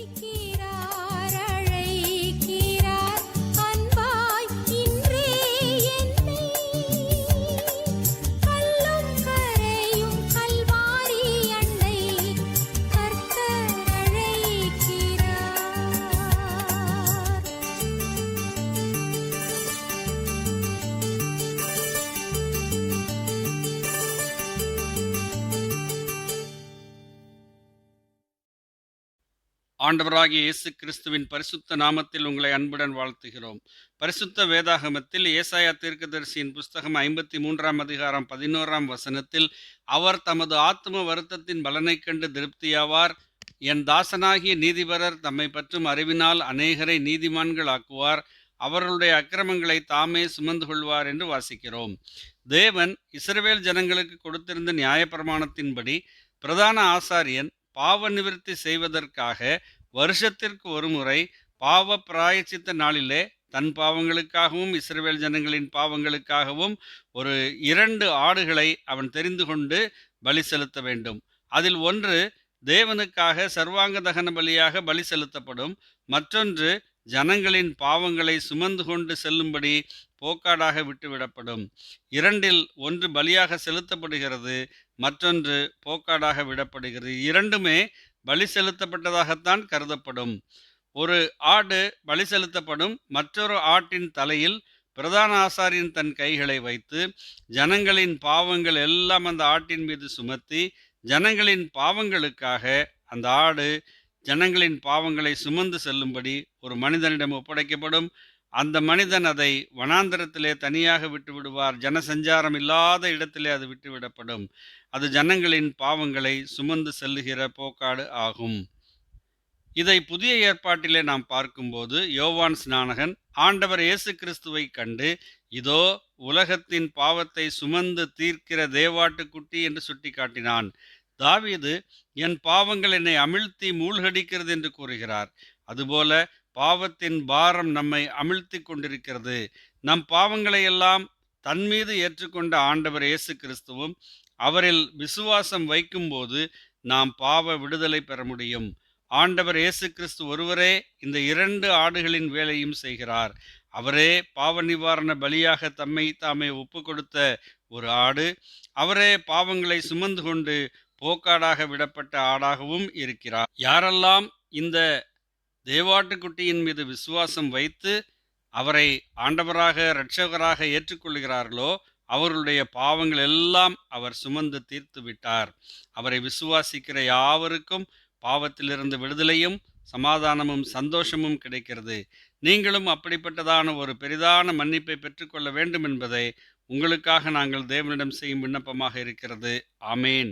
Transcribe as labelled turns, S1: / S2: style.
S1: அழைக்கிறார்
S2: ஆண்டவராகிய இயேசு கிறிஸ்துவின் பரிசுத்த நாமத்தில் உங்களை அன்புடன் வாழ்த்துகிறோம். பரிசுத்த வேதாகமத்தில் ஏசாயா தீர்க்கதரிசியின் புஸ்தகம் ஐம்பத்தி மூன்றாம் அதிகாரம் பதினோராம் வசனத்தில் அவர் தமது ஆத்ம வருத்தத்தின் பலனை கண்டு திருப்தியாவார். என் தாசனாகிய நீதிபரர் தம்மை பற்றும் அறிவினால் அநேகரை நீதிமான்கள் ஆக்குவார் அவர்களுடைய அக்கிரமங்களை தாமே சுமந்து கொள்வார் என்று வாசிக்கிறோம். தேவன் இஸ்ரவேல் ஜனங்களுக்கு கொடுத்திருந்த நியாயப்பிரமாணத்தின்படி பிரதான ஆசாரியன் பாவ நிவர்த்தி செய்வதற்காக வருஷத்திற்கு ஒருமுறை பாவ பிராயச்சித்த நாளிலே தன் பாவங்களுக்காகவும் இஸ்ரவேல் ஜனங்களின் பாவங்களுக்காகவும் ஒரு இரண்டு ஆடுகளை அவன் தெரிந்து கொண்டு பலி செலுத்த வேண்டும். அதில் ஒன்று தேவனுக்காக சர்வாங்க தகன பலியாக பலி செலுத்தப்படும். மற்றொன்று ஜனங்களின் பாவங்களை சுமந்து கொண்டு செல்லும்படி போக்காடாக விட்டுவிடப்படும். இரண்டில் ஒன்று பலியாக செலுத்தப்படுகிறது மற்றொன்று போக்காடாக விடப்படுகிறது. இரண்டுமே பலி செலுத்தப்பட்டதாகத்தான் கருதப்படும். ஒரு ஆடு பலி செலுத்தப்படும் மற்றொரு ஆட்டின் தலையில் பிரதான ஆசாரியன் தன் கைகளை வைத்து ஜனங்களின் பாவங்கள் எல்லாம் அந்த ஆட்டின் மீது சுமத்தி ஜனங்களின் பாவங்களுக்காக அந்த ஆடு ஜனங்களின் பாவங்களை சுமந்து செல்லும்படி ஒரு மனிதனிடம் ஒப்படைக்கப்படும். அந்த மனிதன் அதை வனாந்தரத்திலே தனியாக விட்டு விடுவார். ஜனசஞ்சாரம் இல்லாத இடத்திலே அது விட்டுவிடப்படும் அது ஜனங்களின் பாவங்களை சுமந்து செல்லுகிற போக்காடு ஆகும். இதை புதிய ஏற்பாட்டிலே நாம் பார்க்கும்போது யோவான் ஸ்நானகன் ஆண்டவர் இயேசு கிறிஸ்துவை கண்டு இதோ உலகத்தின் பாவத்தை சுமந்து தீர்க்கிற தேவாட்டுக்குட்டி என்று சுட்டிக்காட்டினான். தாவீது என் பாவங்கள் என்னை அமிழ்த்தி மூழ்கடிக்கிறது என்று கூறுகிறார். அதுபோல பாவத்தின் பாரம் நம்மை அமிழ்த்தி கொண்டிருக்கிறது. நம் பாவங்களை எல்லாம் தன் மீது ஏற்றுக்கொண்ட ஆண்டவர் இயேசு கிறிஸ்துவும் அவரில் விசுவாசம் வைக்கும்போது நாம் பாவ விடுதலை பெற முடியும். ஆண்டவர் இயேசு கிறிஸ்து ஒருவரே இந்த இரண்டு ஆடுகளின் வேலையும் செய்கிறார். அவரே பாவ நிவாரண பலியாக தம்மை தாமே ஒப்பு கொடுத்த ஒரு ஆடு. அவரே பாவங்களை சுமந்து கொண்டு போக்காடாக விடப்பட்ட ஆடாகவும் இருக்கிறார். யாரெல்லாம் இந்த தேவாட்டுக்குட்டியின் மீது விசுவாசம் வைத்து அவரை ஆண்டவராக இரட்சகராக ஏற்றுக்கொள்கிறார்களோ அவர்களுடைய பாவங்கள் எல்லாம் அவர் சுமந்து தீர்த்து விட்டார். அவரை விசுவாசிக்கிற யாவருக்கும் பாவத்திலிருந்து விடுதலையும் சமாதானமும் சந்தோஷமும் கிடைக்கிறது. நீங்களும் அப்படிப்பட்டதான ஒரு பெரிதான மன்னிப்பை பெற்றுக்கொள்ள வேண்டும் என்பதை உங்களுக்காக நாங்கள் தேவனிடம் செய்யும் விண்ணப்பமாக இருக்கிறது. ஆமேன்.